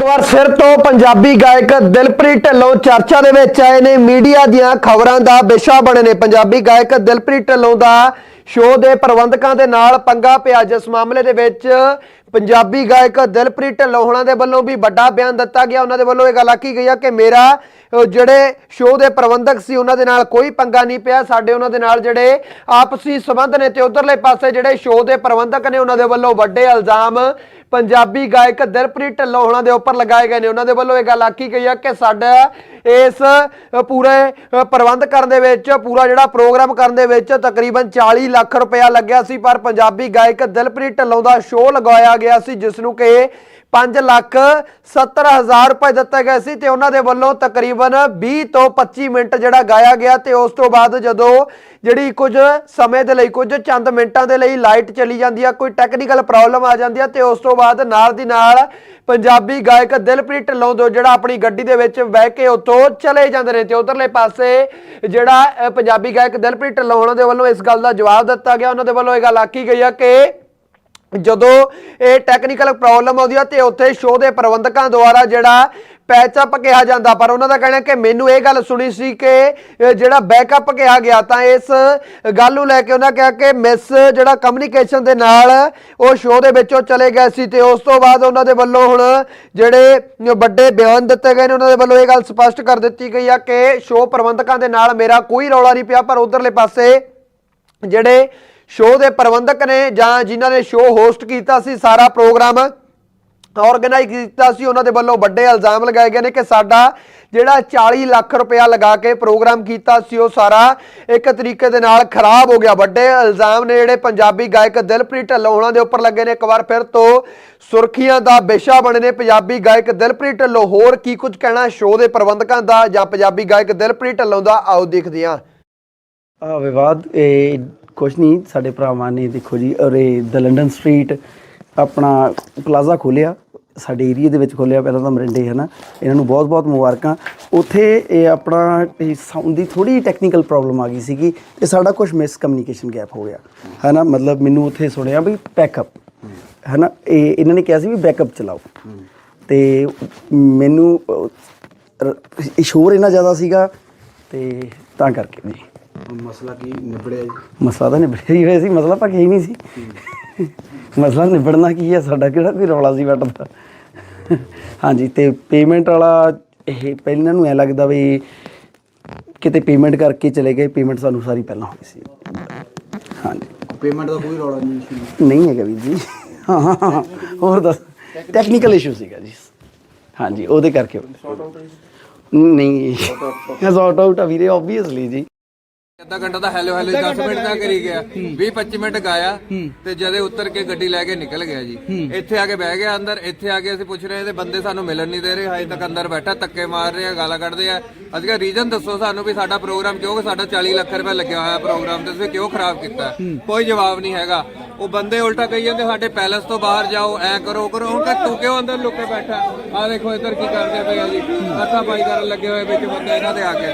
ਇੱਕ ਵਾਰ ਫਿਰ ਤੋਂ ਪੰਜਾਬੀ ਗਾਇਕ ਦਿਲਪ੍ਰੀਤ ਢਿੱਲੋਂ ਚਰਚਾ ਦੇ ਵਿੱਚ ਆਏ ਨੇ। ਮੀਡੀਆ ਦੀਆਂ ਖਬਰਾਂ ਦਾ ਵਿਸ਼ਾ ਬਣੇ ਨੇ। ਪੰਜਾਬੀ ਗਾਇਕ ਦਿਲਪ੍ਰੀਤ ਢਿੱਲੋਂ ਦਾ ਸ਼ੋਅ ਦੇ ਪ੍ਰਬੰਧਕਾਂ ਦੇ ਨਾਲ ਪੰਗਾ ਪਿਆ। ਜਿਸ ਮਾਮਲੇ ਦੇ ਵਿੱਚ ਪੰਜਾਬੀ ਗਾਇਕ ਦਿਲਪ੍ਰੀਤ ਢਿੱਲੋਂ ਹੋਣਾ ਦੇ ਵੱਲੋਂ ਵੀ ਵੱਡਾ ਬਿਆਨ ਦਿੱਤਾ ਗਿਆ। ਉਹਨਾਂ ਦੇ ਵੱਲੋਂ ਇਹ ਗੱਲ ਆਖੀ ਗਈ ਆ ਕਿ ਮੇਰਾ ਜਿਹੜੇ ਸ਼ੋਅ ਦੇ ਪ੍ਰਬੰਧਕ ਸੀ, ਉਹਨਾਂ ਦੇ ਨਾਲ ਕੋਈ ਪੰਗਾ ਨਹੀਂ ਪਿਆ। ਸਾਡੇ ਉਹਨਾਂ ਦੇ ਨਾਲ ਜਿਹੜੇ ਆਪਸੀ ਸਬੰਧ ਨੇ ਤੇ ਉਧਰਲੇ ਪਾਸੇ ਜਿਹੜੇ ਸ਼ੋਅ ਦੇ ਪ੍ਰਬੰਧਕ ਨੇ, ਉਹਨਾਂ ਦੇ ਵੱਲੋਂ ਵੱਡੇ ਇਲਜ਼ਾਮ ਪੰਜਾਬੀ ਗਾਇਕ ਦਿਲਪ੍ਰੀਤ ਢੱਲੋਂ ਉਹਨਾਂ ਦੇ ਉੱਪਰ ਲਗਾਏ ਗਏ ਨੇ। ਉਹਨਾਂ ਦੇ ਵੱਲੋਂ ਇਹ ਗੱਲ ਆਖੀ ਗਈ ਆ ਕਿ ਸਾਡਾ ਇਸ ਪੂਰੇ ਪ੍ਰਬੰਧ ਕਰਨ ਦੇ ਵਿੱਚ, ਪੂਰਾ ਜਿਹੜਾ ਪ੍ਰੋਗਰਾਮ ਕਰਨ ਦੇ ਵਿੱਚ ਤਕਰੀਬਨ 40 ਲੱਖ ਰੁਪਇਆ ਲੱਗਿਆ ਸੀ, ਪਰ ਪੰਜਾਬੀ ਗਾਇਕ ਦਿਲਪ੍ਰੀਤ ਢੱਲੋਂ ਦਾ ਸ਼ੋਅ ਲਗਾਇਆ ਗਿਆ ਸੀ, ਜਿਸ ਨੂੰ ਕਿ 5 ਲੱਖ 70 ਹਜ਼ਾਰ ਰੁਪਏ ਦਿੱਤੇ ਗਏ ਸੀ ਤੇ ਉਹਨਾਂ ਦੇ ਵੱਲੋਂ ਤਕਰੀਬਨ 20 ਤੋਂ 25 ਮਿੰਟ ਜਿਹੜਾ ਗਾਇਆ ਗਿਆ ਤੇ ਉਸ ਤੋਂ ਬਾਅਦ ਜਦੋਂ ਜਿਹੜੀ ਕੁਝ ਸਮੇਂ ਦੇ ਲਈ, ਕੁਝ ਚੰਦ ਮਿੰਟਾਂ ਦੇ ਲਈ ਲਾਈਟ ਚਲੀ ਜਾਂਦੀ ਆ, ਕੋਈ ਟੈਕਨੀਕਲ ਪ੍ਰੋਬਲਮ ਆ ਜਾਂਦੀ ਆ ਤੇ ਉਸ ਤੋਂ ਬਾਅਦ ਨਾਲ ਦੀ ਨਾਲ ਪੰਜਾਬੀ ਗਾਇਕ ਦਿਲਪ੍ਰੀਤ ਢਿੱਲੋਂ ਤੋਂ ਜਿਹੜਾ ਆਪਣੀ ਗੱਡੀ ਦੇ ਵਿੱਚ ਬਹਿ ਕੇ ਉੱਥੋਂ ਚਲੇ ਜਾਂਦੇ ਨੇ ਤੇ ਉਧਰਲੇ ਪਾਸੇ ਜਿਹੜਾ ਪੰਜਾਬੀ ਗਾਇਕ ਦਿਲਪ੍ਰੀਤ ਢਿੱਲੋਂ, ਉਹਨਾਂ ਦੇ ਵੱਲੋਂ ਇਸ ਗੱਲ ਦਾ ਜਵਾਬ ਦਿੱਤਾ ਗਿਆ। ਉਹਨਾਂ ਦੇ ਵੱਲੋਂ ਇਹ ਗੱਲ ਆਖੀ ਗਈ ਆ ਕਿ ਜਦੋਂ ਇਹ ਟੈਕਨੀਕਲ ਪ੍ਰੋਬਲਮ ਆਉਂਦੀ ਆ ਤੇ ਉੱਥੇ ਸ਼ੋਅ ਦੇ ਪ੍ਰਬੰਧਕਾਂ ਦੁਆਰਾ ਜਿਹੜਾ ਪੈਚਅਪ ਕਿਹਾ ਜਾਂਦਾ, ਪਰ ਉਹਨਾਂ ਦਾ ਕਹਿਣਾ ਕਿ ਮੈਨੂੰ ਇਹ ਗੱਲ ਸੁਣੀ ਸੀ ਕਿ ਜਿਹੜਾ ਬੈਕਅਪ ਕਿਹਾ ਗਿਆ ਤਾਂ ਇਸ ਗੱਲ ਨੂੰ ਲੈ ਕੇ ਉਹਨਾਂ ਕਿਹਾ ਕਿ ਮਿਸ ਜਿਹੜਾ ਕਮਿਊਨੀਕੇਸ਼ਨ ਦੇ ਨਾਲ ਉਹ ਸ਼ੋਅ ਦੇ ਵਿੱਚੋਂ ਚਲੇ ਗਏ ਸੀ ਤੇ ਉਸ ਤੋਂ ਬਾਅਦ ਉਹਨਾਂ ਦੇ ਵੱਲੋਂ ਹੁਣ ਜਿਹੜੇ ਵੱਡੇ ਬਿਆਨ ਦਿੱਤੇ ਗਏ ਨੇ, ਉਹਨਾਂ ਦੇ ਵੱਲੋਂ ਇਹ ਗੱਲ ਸਪਸ਼ਟ ਕਰ ਦਿੱਤੀ ਗਈ ਆ ਕਿ ਸ਼ੋਅ ਪ੍ਰਬੰਧਕਾਂ ਦੇ ਨਾਲ ਮੇਰਾ ਕੋਈ ਰੌਲਾ ਨਹੀਂ ਪਿਆ, ਪਰ ਉਧਰਲੇ ਪਾਸੇ ਜਿਹੜੇ ਸ਼ੋਅ ਦੇ ਪ੍ਰਬੰਧਕ ਨੇ ਜਾਂ ਜਿਨ੍ਹਾਂ ਨੇ ਸ਼ੋਅ ਹੋਸਟ ਕੀਤਾ ਸੀ, ਸਾਰਾ ਪ੍ਰੋਗਰਾਮ ਆਰਗੇਨਾਈਜ਼ ਕੀਤਾ ਸੀ, ਉਹਨਾਂ ਦੇ ਵੱਲੋਂ ਵੱਡੇ ਇਲਜ਼ਾਮ ਲਗਾਏ ਗਏ ਨੇ ਕਿ ਸਾਡਾ ਜਿਹੜਾ 40 ਲੱਖ ਰੁਪਇਆ ਲਗਾ ਕੇ ਪ੍ਰੋਗਰਾਮ ਕੀਤਾ ਸੀ, ਉਹ ਸਾਰਾ ਇੱਕ ਤਰੀਕੇ ਦੇ ਨਾਲ ਖਰਾਬ ਹੋ ਗਿਆ। ਵੱਡੇ ਇਲਜ਼ਾਮ ਨੇ ਜਿਹੜੇ ਪੰਜਾਬੀ ਗਾਇਕ ਦਿਲਪ੍ਰੀਤ ਢਿੱਲੋਂ ਉਹਨਾਂ ਦੇ ਉੱਪਰ ਲੱਗੇ ਨੇ। ਇੱਕ ਵਾਰ ਫਿਰ ਤੋਂ ਸੁਰਖੀਆਂ ਦਾ ਵਿਸ਼ਾ ਬਣੇ ਨੇ। ਪੰਜਾਬੀ ਗਾਇਕ ਦਿਲਪ੍ਰੀਤ ਢਿੱਲੋਂ ਹੋਰ ਕੀ ਕੁਝ ਕਹਿਣਾ ਸ਼ੋਅ ਦੇ ਪ੍ਰਬੰਧਕਾਂ ਦਾ ਜਾਂ ਪੰਜਾਬੀ ਗਾਇਕ ਦਿਲਪ੍ਰੀਤ ਢਿੱਲੋਂ ਦਾ ਆਓ ਦੇਖਦੇ ਹਾਂ। ਆ ਵਿਵਾਦ ਇਹ ਕੁਛ ਨਹੀਂ, ਸਾਡੇ ਭਰਾਵਾਂ ਨੇ ਦੇਖੋ ਜੀ ਔਰੇ ਦ ਲੰਡਨ ਸਟਰੀਟ ਆਪਣਾ ਪਲਾਜ਼ਾ ਖੋਲਿਆ ਸਾਡੇ ਏਰੀਆ ਦੇ ਵਿੱਚ ਖੋਲਿਆ ਪਹਿਲਾਂ ਤਾਂ ਮਰਿੰਡੇ ਹੈ ਨਾ ਇਹਨਾਂ ਨੂੰ ਬਹੁਤ-ਬਹੁਤ ਮੁਬਾਰਕਾਂ। ਉੱਥੇ ਇਹ ਆਪਣਾ ਸਾਊਂਡ ਦੀ ਥੋੜੀ ਟੈਕਨੀਕਲ ਪ੍ਰੋਬਲਮ ਆ ਗਈ ਸੀਗੀ ਤੇ ਸਾਡਾ ਕੁਝ ਮਿਸ ਕਮਿਊਨੀਕੇਸ਼ਨ ਗੈਪ ਹੋ ਗਿਆ ਹੈ ਨਾ ਮਤਲਬ ਮੈਨੂੰ ਉੱਥੇ ਸੁਣਿਆ ਵੀ ਬੈਕਅਪ ਹੈ ਨਾ ਇਹ ਇਹਨਾਂ ਨੇ ਕਿਹਾ ਸੀ ਵੀ ਬੈਕਅਪ ਚਲਾਓ। ਤੇ ਮੈਨੂੰ ਸ਼ੋਰ ਇੰਨਾ ਜ਼ਿਆਦਾ ਸੀਗਾ ਤੇ ਤਾਂ ਕਰਕੇ ਜੀ ਮਸਲਾ ਕੀ ਨਿਬੜਿਆ ਜੀ? ਮਸਲਾ ਤਾਂ ਨਿਬੜਿਆ ਹੀ ਹੋਇਆ ਸੀ ਮਸਲਾ ਤਾਂ ਹੀ ਨਹੀਂ ਸੀ। ਮਸਲਾ ਨਿਬੜਨਾ ਕੀ ਹੈ ਸਾਡਾ ਕਿਹੜਾ ਕੋਈ ਰੌਲਾ ਸੀ ਬੈਠ ਦਾ? ਹਾਂਜੀ ਤੇ ਪੇਮੈਂਟ ਵਾਲਾ ਇਹ ਪਹਿਲਾਂ ਨੂੰ ਐ ਲੱਗਦਾ ਵੀ ਕਿਤੇ ਪੇਮੈਂਟ ਕਰਕੇ ਚਲੇ ਗਏ ਪੇਮੈਂਟ ਸਾਨੂੰ ਸਾਰੀ ਪਹਿਲਾਂ ਹੋਈ ਸੀ। ਹਾਂਜੀ। ਪੇਮੈਂਟ ਦਾ ਕੋਈ ਰੌਲਾ ਨਹੀਂ ਸੀ। ਨਹੀਂ ਹੈਗਾ ਵੀਰ ਜੀ। ਹਾਂ ਹਾਂ, ਹਾਂ ਹੋਰ ਦੱਸ ਟੈਕਨੀਕਲ ਇਸ਼ੂ ਸੀਗਾ ਜੀ। ਹਾਂਜੀ ਉਹਦੇ ਕਰਕੇ। ਨਹੀਂ। ਸੌਟ ਆਊਟ ਆ ਵੀਰੇ ਆਬਵੀਅਸਲੀ ਜੀ। ਅੱਧਾ ਘੰਟਾ ਤਾਂ ਹੈਲੋ ਹੈਲੋ 10 ਮਿੰਟ ਦਾ ਕਰੀ ਗਿਆ। 20 25 ਮਿੰਟ। ਗਾਇਆ ਤੇ ਜਦੇ ਉੱਤਰ ਕੇ ਗੱਡੀ ਲੈ ਕੇ ਨਿਕਲ ਗਿਆ ਜੀ। ਇੱਥੇ ਆ ਕੇ ਬਹਿ ਗਿਆ ਅੰਦਰ ਇੱਥੇ ਆ ਕੇ ਅਸੀਂ ਪੁੱਛ ਰਹੇ ਤੇ ਬੰਦੇ ਸਾਨੂੰ ਮਿਲਣ ਨਹੀਂ ਦੇ ਰਹੇ ਹਜੇ ਤੱਕ ਅੰਦਰ ਬੈਠਾ ਧੱਕੇ ਮਾਰ ਰਹੇ ਗਾਲਾਂ ਕੱਢਦੇ ਆ। ਅਸੀਂ ਕਿਹਾ ਰੀਜ਼ਨ ਦੱਸੋ ਸਾਨੂੰ ਵੀ ਸਾਡਾ ਪ੍ਰੋਗਰਾਮ ਕਿਉਂ ਸਾਡਾ 40 ਲੱਖ ਰੁਪਏ ਲੱਗਿਆ ਹੋਇਆ ਪ੍ਰੋਗਰਾਮ ਤੇ ਤੁਸੀਂ ਕਿਉਂ ਖਰਾਬ ਕੀਤਾ? ਕੋਈ ਜਵਾਬ ਨਹੀਂ ਹੈਗਾ। ਉਹ ਬੰਦੇ ਉਲਟਾ ਕਹੀ ਜਾਂਦੇ ਸਾਡੇ ਪੈਲਸ ਤੋਂ ਬਾਹਰ ਜਾਓ ਐ ਕਰੋ ਕਰੋ। ਹੁਣ ਕਹ ਤੂੰ ਕਿਉਂ ਅੰਦਰ ਲੁੱਕੇ ਬੈਠਾ? ਆ ਦੇਖੋ ਇੱਧਰ ਕੀ ਕਰਦੇ ਪਏ ਆ ਜੀ। ਹੱਥਾ ਪਾਈ ਕਰਨ ਲੱਗੇ ਹੋਏ ਵਿੱਚ ਬੰਦੇ ਇਹਨਾਂ ਦੇ ਆ ਕੇ